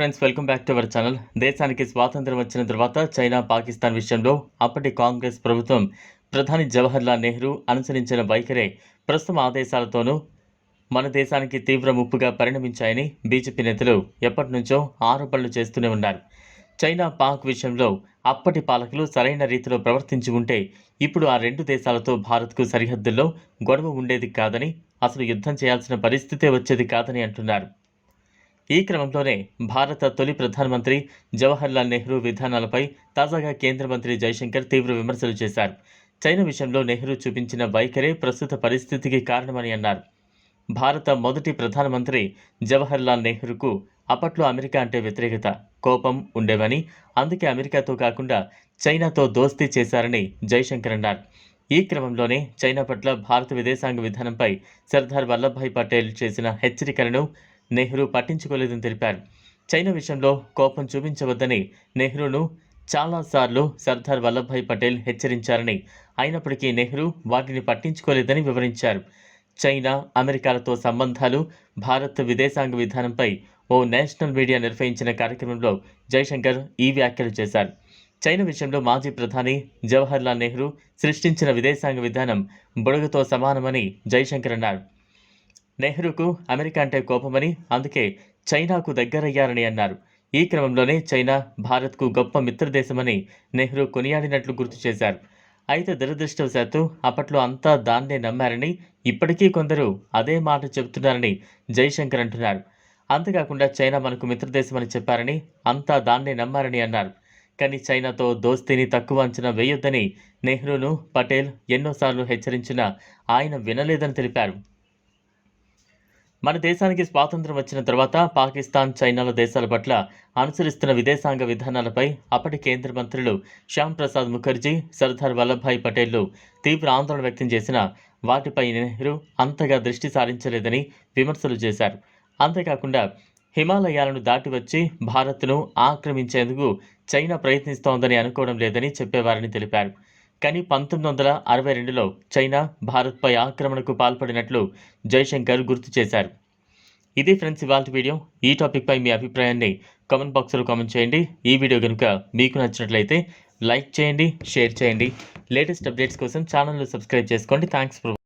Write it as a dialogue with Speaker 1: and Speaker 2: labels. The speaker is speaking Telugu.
Speaker 1: Friends welcome back to our channel దేశానికి స్వాతంత్రం వచ్చిన తర్వాత చైనా పాకిస్తాన్ విషయంలో అప్పటి కాంగ్రెస్ ప్రభుత్వం ప్రధాని జవహర్లాల్ నెహ్రూ అనుసరించిన వైఖరే ప్రస్తుతం ఆదేశాలతోనూ మన దేశానికి తీవ్ర ముప్పుగా పరిణమించాయని బీజేపీ నేతలు ఎప్పటి నుంచో ఆరోపణలు చేస్తూనే ఉన్నారు. చైనా పాక్ విషయంలో అప్పటి పాలకులు సరైన రీతిలో ప్రవర్తించి ఉంటే ఇప్పుడు ఆ రెండు దేశాలతో భారత్కు సరిహద్దుల్లో గొడవ ఉండేది కాదని అసలు యుద్ధం చేయాల్సిన పరిస్థితే వచ్చేది కాదని అంటున్నారు. ఈ క్రమంలోనే భారత తొలి ప్రధానమంత్రి జవహర్లాల్ నెహ్రూ విధానాలపై తాజాగా కేంద్ర మంత్రి జైశంకర్ తీవ్ర విమర్శలు చేశారు. చైనా విషయంలో నెహ్రూ చూపించిన వైఖరే ప్రస్తుత పరిస్థితికి కారణమని అన్నారు. భారత మొదటి ప్రధానమంత్రి జవహర్లాల్ నెహ్రూకు అప్పట్లో అమెరికా అంటే వ్యతిరేకత కోపం ఉండేవని అందుకే అమెరికాతో కాకుండా చైనాతో దోస్తీ చేశారని జైశంకర్ అన్నారు. ఈ క్రమంలోనే చైనా పట్ల భారత విదేశాంగ విధానంపై సర్దార్ వల్లభాయ్ పటేల్ చేసిన హెచ్చరికలను నెహ్రూ పట్టించుకోలేదని తెలిపారు. చైనా విషయంలో కోపం చూపించవద్దని నెహ్రూను చాలాసార్లు సర్దార్ వల్లభాయ్ పటేల్ హెచ్చరించారని అయినప్పటికీ నెహ్రూ వాటిని పట్టించుకోలేదని వివరించారు. చైనా అమెరికాలతో సంబంధాలు భారత్ విదేశాంగ విధానంపై ఓ నేషనల్ మీడియా నిర్వహించిన కార్యక్రమంలో జైశంకర్ ఈ వ్యాఖ్యలు చేశారు. చైనా విషయంలో మాజీ ప్రధాని జవహర్లాల్ నెహ్రూ సృష్టించిన విదేశాంగ విధానం బుడగతో సమానమని జైశంకర్ అన్నారు. నెహ్రూకు అమెరికా అంటే కోపమని అందుకే చైనాకు దగ్గరయ్యారని అన్నారు. ఈ క్రమంలోనే చైనా భారత్కు గొప్ప మిత్రదేశమని నెహ్రూ కొనియాడినట్లు గుర్తు చేశారు. అయితే దురదృష్టవశాత్తు అప్పట్లో అంతా దాన్నే నమ్మారని ఇప్పటికీ కొందరు అదే మాట చెబుతున్నారని జైశంకర్ అంటున్నారు. అంతేకాకుండా చైనా మనకు మిత్రదేశమని చెప్పారని అంతా దాన్నే నమ్మారని అన్నారు. కానీ చైనాతో దోస్తీని తక్కువ అంచనా వేయొద్దని నెహ్రూను పటేల్ ఎన్నోసార్లు హెచ్చరించినా ఆయన వినలేదని తెలిపారు. మన దేశానికి స్వాతంత్రం వచ్చిన తర్వాత పాకిస్తాన్ చైనాల దేశాల పట్ల అనుసరిస్తున్న విదేశాంగ విధానాలపై అప్పటి కేంద్ర మంత్రులు శ్యామ్ ప్రసాద్ ముఖర్జీ సర్దార్ వల్లభాయ్ పటేల్లు తీవ్ర ఆందోళన వ్యక్తం చేసిన వాటిపై నెహ్రూ అంతగా దృష్టి సారించలేదని విమర్శలు చేశారు. అంతేకాకుండా హిమాలయాలను దాటి వచ్చి భారత్ను ఆక్రమించేందుకు చైనా ప్రయత్నిస్తోందని అనుకోవడం లేదని చెప్పేవారని తెలిపారు. కానీ పంతొమ్మిది వందల అరవై రెండులో చైనా భారత్పై ఆక్రమణకు పాల్పడినట్లు జైశంకర్ గుర్తు చేశారు. ఇది ఫ్రెండ్స్ ఇవాళ వీడియో. ఈ టాపిక్పై మీ అభిప్రాయాన్ని కామెంట్ బాక్స్లో కామెంట్ చేయండి. ఈ వీడియో కనుక మీకు నచ్చినట్లయితే లైక్ చేయండి షేర్ చేయండి. లేటెస్ట్ అప్డేట్స్ కోసం ఛానల్ను సబ్స్క్రైబ్ చేసుకోండి. Thanks for